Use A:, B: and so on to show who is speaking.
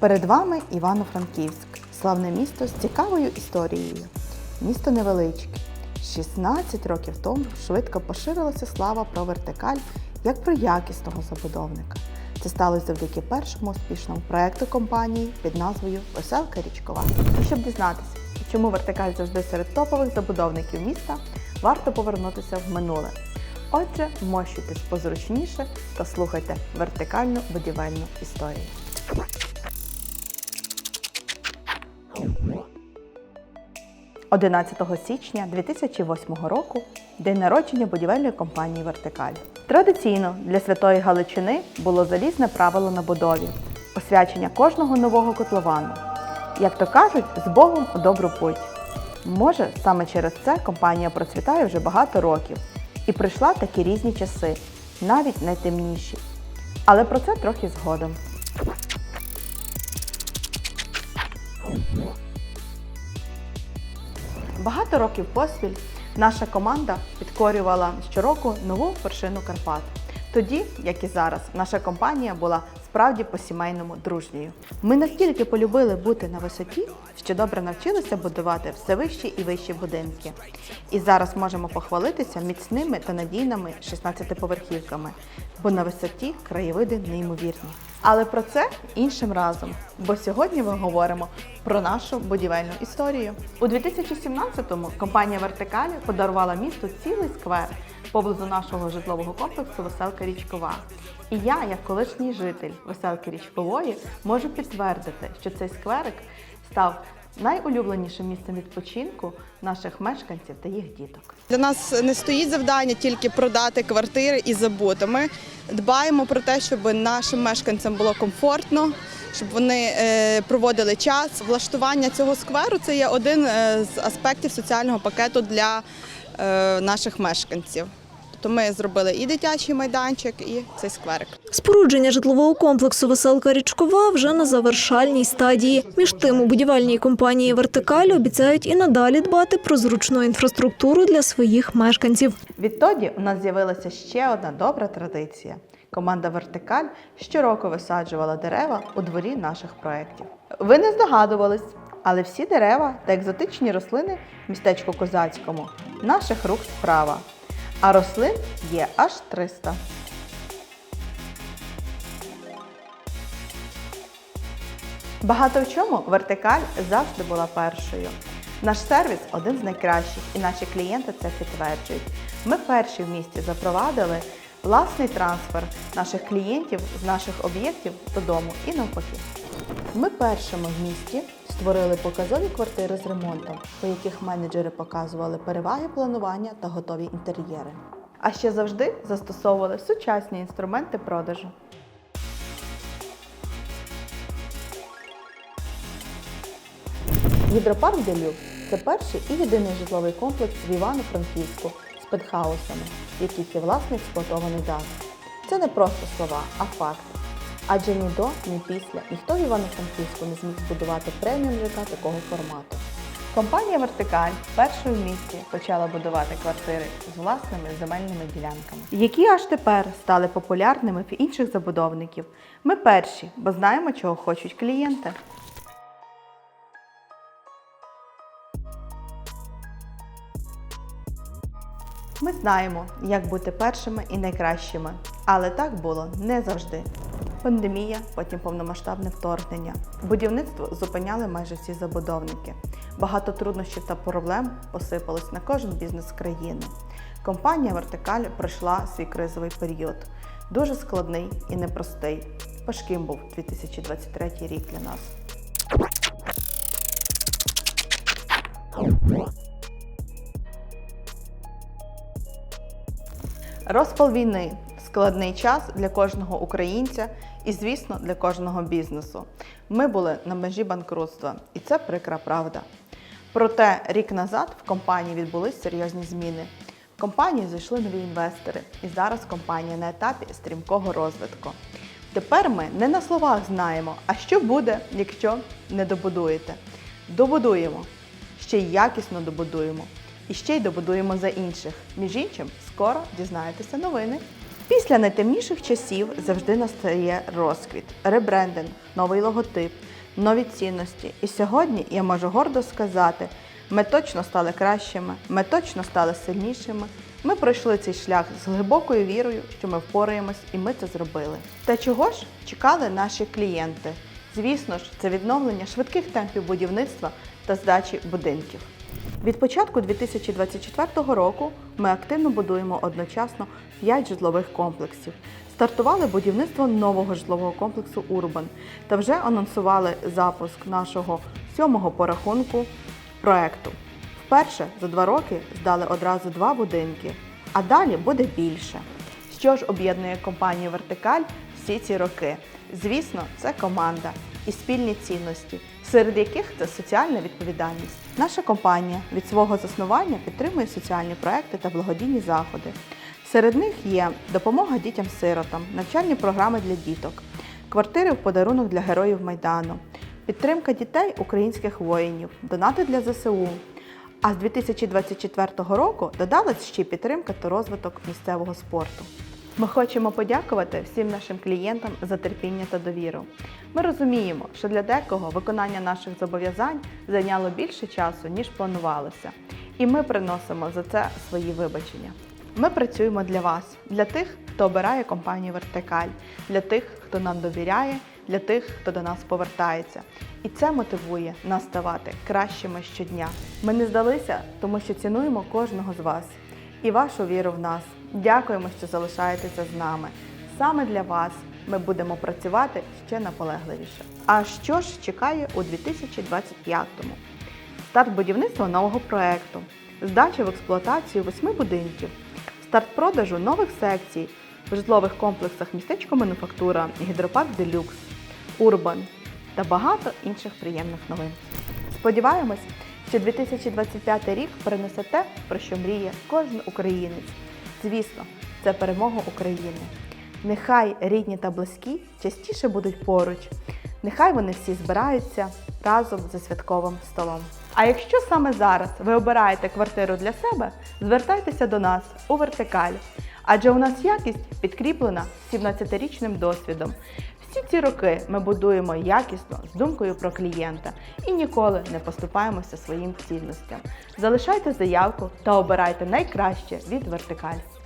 A: Перед вами Івано-Франківськ, славне місто з цікавою історією. Місто невеличке. 16 років тому швидко поширилася слава про вертикаль як про якісного забудовника. Це сталося завдяки першому успішному проекту компанії під назвою Веселка річкова. Щоб дізнатися, чому вертикаль завжди серед топових забудовників міста, варто повернутися в минуле. Отже, мощуйтесь позручніше та слухайте вертикальну будівельну історію. – 11 січня 2008 року день народження будівельної компанії Вертикаль. Традиційно для Святої Галичини було залізне правило на будові освячення кожного нового котловану. Як то кажуть, з Богом у добру путь. Може, саме через це компанія процвітає вже багато років і прийшла такі різні часи, навіть найтемніші. Але про це трохи згодом. Багато років поспіль наша команда підкорювала щороку нову вершину Карпат. Тоді, як і зараз, наша компанія була справді по-сімейному дружньою. Ми настільки полюбили бути на висоті, що добре навчилися будувати все вищі і вищі будинки. І зараз можемо похвалитися міцними та надійними 16-поверхівками, бо на висоті краєвиди неймовірні. Але про це іншим разом, бо сьогодні ми говоримо про нашу будівельну історію. У 2017-му компанія Вертикалі подарувала місту цілий сквер поблизу нашого житлового комплексу Веселка Річкова. І я, як колишній житель Веселки Річкової, можу підтвердити, що цей скверик став найулюбленішим місцем відпочинку наших мешканців та їх діток.
B: Для нас не стоїть завдання тільки продати квартири і забути. Ми дбаємо про те, щоб нашим мешканцям було комфортно, щоб вони е, проводили час. Влаштування цього скверу це є один е, з аспектів соціального пакету для е, наших мешканців. Тобто ми зробили і дитячий майданчик, і цей скверик.
C: Спорудження житлового комплексу Веселка Річкова вже на завершальній стадії. Між тим, у будівельній компанії Вертикаль обіцяють і надалі дбати про зручну інфраструктуру для своїх мешканців.
A: Відтоді у нас з'явилася ще одна добра традиція. Команда Вертикаль щороку висаджувала дерева у дворі наших проєктів. Ви не здогадувались, але всі дерева та екзотичні рослини в містечку Козацькому наших рук справа. А рослин є аж 300. Багато в чому вертикаль завжди була першою. Наш сервіс один з найкращих, і наші клієнти це підтверджують. Ми перші в місті запровадили власний трансфер наших клієнтів з наших об'єктів додому і навпаки. Ми першими в місті створили показові квартири з ремонтом, по яких менеджери показували переваги планування та готові інтер'єри. А ще завжди застосовували сучасні інструменти продажу. Гідропарк Делюк це перший і єдиний житловий комплекс в Івано-Франківську з пентхаусами, в яких є власний експлуатований дах. Це не просто слова, а факти. Адже ні до, ні після ніхто в Івано-Франківську не зміг збудувати преміум ЖК такого формату. Компанія Вертикаль першою в місті почала будувати квартири з власними земельними ділянками, які аж тепер стали популярними в інших забудовників. Ми перші, бо знаємо, чого хочуть клієнти. Ми знаємо, як бути першими і найкращими, але так було не завжди. Пандемія, потім повномасштабне вторгнення. Будівництво зупиняли майже всі забудовники. Багато труднощів та проблем посипалось на кожен бізнес країни. Компанія Вертикаль пройшла свій кризовий період. Дуже складний і непростий. Важким був 2023 рік для нас. Розпал війни складний час для кожного українця і, звісно, для кожного бізнесу. Ми були на межі банкрутства, і це прикра правда. Проте рік назад в компанії відбулись серйозні зміни. В компанію зайшли нові інвестори, і зараз компанія на етапі стрімкого розвитку. Тепер ми не на словах знаємо, а що буде, якщо не добудуєте. Добудуємо, ще й якісно добудуємо. І ще й добудуємо за інших. Між іншим, скоро дізнаєтеся новини. Після найтемніших часів завжди настає розквіт, ребрендинг, новий логотип, нові цінності. І сьогодні я можу гордо сказати: ми точно стали кращими, ми точно стали сильнішими. Ми пройшли цей шлях з глибокою вірою, що ми впораємось, і ми це зробили. Та чого ж чекали наші клієнти? Звісно ж, це відновлення швидких темпів будівництва та здачі будинків. Від початку 2024 року ми активно будуємо одночасно 5 житлових комплексів. Стартували будівництво нового житлового комплексу Урбан та вже анонсували запуск нашого сьомого по рахунку проекту. Вперше за два роки здали одразу два будинки, а далі буде більше. Що ж об'єднує компанію Вертикаль всі ці роки? Звісно, це команда і спільні цінності, серед яких це соціальна відповідальність. Наша компанія від свого заснування підтримує соціальні проекти та благодійні заходи. Серед них є допомога дітям-сиротам, навчальні програми для діток, квартири в подарунок для героїв Майдану, підтримка дітей українських воїнів, донати для ЗСУ. А з 2024 року додалась ще підтримка та розвиток місцевого спорту. Ми хочемо подякувати всім нашим клієнтам за терпіння та довіру. Ми розуміємо, що для декого виконання наших зобов'язань зайняло більше часу, ніж планувалося, і ми приносимо за це свої вибачення. Ми працюємо для вас, для тих, хто обирає компанію Вертикаль, для тих, хто нам довіряє, для тих, хто до нас повертається. І це мотивує нас ставати кращими щодня. Ми не здалися, тому що цінуємо кожного з вас і вашу віру в нас. Дякуємо, що залишаєтеся з нами. Саме для вас ми будемо працювати ще наполегливіше. А що ж чекає у 2025-му? Старт будівництва нового проекту, здача в експлуатацію восьми будинків, старт продажу нових секцій в житлових комплексах містечко Мануфактура, Гідропарк Делюкс, Урбан та багато інших приємних новин. Сподіваємось, що 2025 рік принесе те, про що мріє кожен українець. Звісно, це перемога України. Нехай рідні та близькі частіше будуть поруч. Нехай вони всі збираються разом за святковим столом. А якщо саме зараз ви обираєте квартиру для себе, звертайтеся до нас у вертикаль. Адже у нас якість підкріплена 17-річним досвідом. Всі ці роки ми будуємо якісно з думкою про клієнта і ніколи не поступаємося своїм цінностям. Залишайте заявку та обирайте найкраще від вертикаль.